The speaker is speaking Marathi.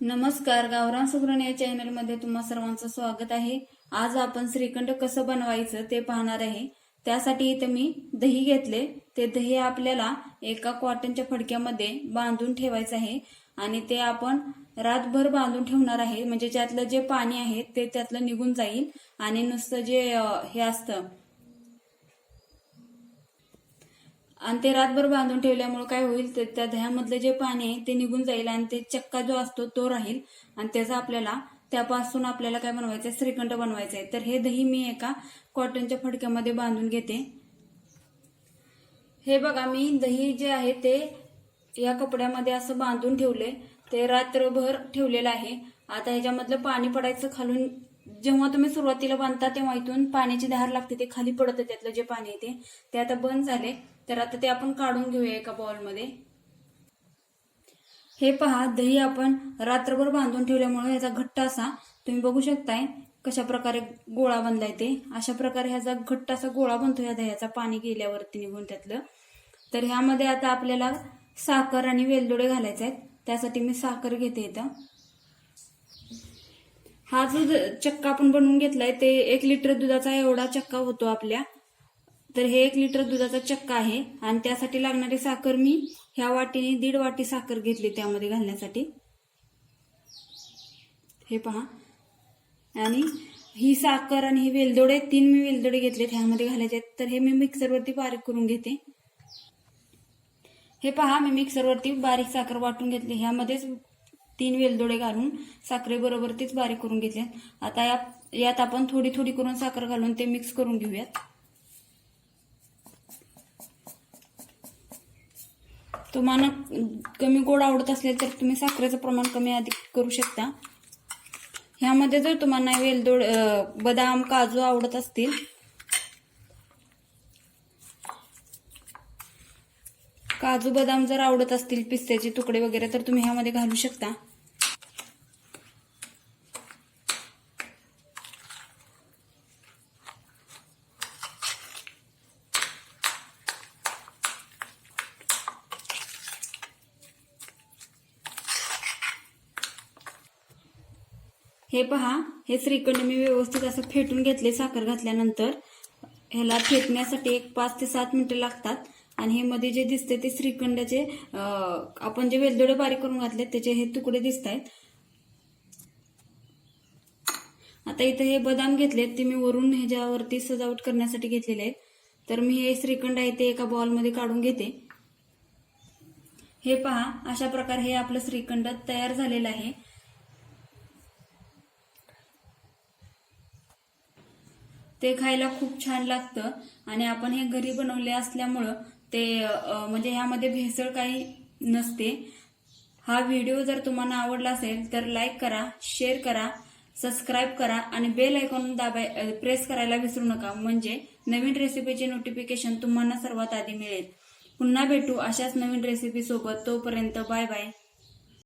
नमस्कार गावरान सुगरण या चॅनलमध्ये तुम्हा सर्वांचं स्वागत आहे. आज आपण श्रीखंड कसं बनवायचं ते पाहणार आहे. त्यासाठी इथं मी दही घेतले. ते दही आपल्याला एका कॉटनच्या फडक्यामध्ये बांधून ठेवायचं आहे. आणि ते आपण रातभर बांधून ठेवणार आहे. म्हणजे ज्यातलं जे पाणी आहे ते त्यातलं निघून जाईल. आणि नुसतं जे हे असतं आणि ते रातभर बांधून ठेवल्यामुळे काय होईल तर त्या दह्यामधलं जे पाणी आहे ते निघून जाईल आणि ते चक्का जो असतो तो राहील. आणि त्याचा आपल्याला त्यापासून आपल्याला काय बनवायचं आहे श्रीखंड बनवायचं आहे तर हे दही मी एका कॉटनच्या फडक्यामध्ये बांधून घेते. हे बघा मी दही जे आहे ते या कपड्यामध्ये असं बांधून ठेवले ते रात्रभर ठेवलेलं आहे. आता ह्याच्यामधलं पाणी पडायचं खालून जेव्हा तुम्ही सुरुवातीला बांधता तेव्हा इथून पाण्याची धार लागते ते खाली पडतं त्यातलं जे पाणी येते ते. आता बंद झाले तर आता ते आपण काढून घेऊया एका बॉलमध्ये. हे पहा दही आपण रात्रभर बांधून ठेवल्यामुळे ह्याचा घट्ट असा तुम्ही बघू शकताय कशा प्रकारे गोळा बनलाय ते. अशा प्रकारे ह्याचा घट्ट असा गोळा बनतो ह्या दह्याचा पाणी गेल्यावरती निघून त्यातलं. तर ह्यामध्ये आता आपल्याला साखर आणि वेलदोडे घालायचे आहेत त्यासाठी मी साखर घेते इथं. हा जो चक्का आपण बनवून घेतलाय ते एक लिटर दुधाचा एवढा चक्का होतो आपल्या. तर हे एक लिटर दुधाचा चक्का आहे. आणि त्यासाठी लागणारी साखर मी ह्या वाटीने दीड वाटी साखर घेतली त्यामध्ये घालण्यासाठी. हे पहा. आणि ही साखर आणि हे वेलदोडे तीन मी वेलदोडे घेतले ह्यामध्ये घालायचे. आहेत तर हे मी मिक्सरवरती बारीक करून घेते. हे पहा मी मिक्सरवरती बारीक साखर वाटून घेतली. ह्यामध्येच तीन वेलदोडे घालून साखरेबरोबर तीच बारीक करून घेतले आता या यात आपण थोडी थोडी करून साखर घालून ते मिक्स करून घेऊयात. तुम्हाला कमी गोड आवडत असेल तर तुम्ही साखरेचं प्रमाण कमी अधिक करू शकता. ह्यामध्ये जर तुम्हाला वेलदोड बदाम काजू आवडत असतील काजू बदाम जर आवडत असतील पिस्त्याचे तुकडे वगैरे तर तुम्ही ह्यामध्ये घालू शकता. हे पहा हे श्रीखंड मी व्यवस्थित असं फेटून घेतले साखर घातल्यानंतर. ह्याला फेटण्यासाठी एक पाच ते सात मिनिटं लागतात. आणि हे मध्ये जे दिसते ते श्रीखंडाचे आपण जे वेलदोडे बारीक करून घातले त्याचे हे तुकडे दिसत आहेत आता इथं हे बदाम घेतलेत ते मी वरून ह्याच्यावरती सजावट करण्यासाठी घेतलेले आहेत. तर मी हे श्रीखंड आहे ते एका बॉलमध्ये काढून घेते. हे पहा अशा प्रकारे हे आपलं श्रीखंड तयार झालेलं आहे. ते खायला खूप छान लागतं. आणि आपण हे घरी बनवले असल्यामुळं ते म्हणजे ह्यामध्ये भेसळ काही नसते. हा व्हिडिओ जर तुम्हाला आवडला असेल तर लाईक करा शेअर करा सबस्क्राईब करा आणि बेल आयकॉन दाबाय प्रेस करायला विसरू नका. म्हणजे नवीन रेसिपीचे नोटिफिकेशन तुम्हाला सर्वात आधी मिळेल. पुन्हा भेटू अशाच नवीन रेसिपी सोबत. तोपर्यंत बाय बाय.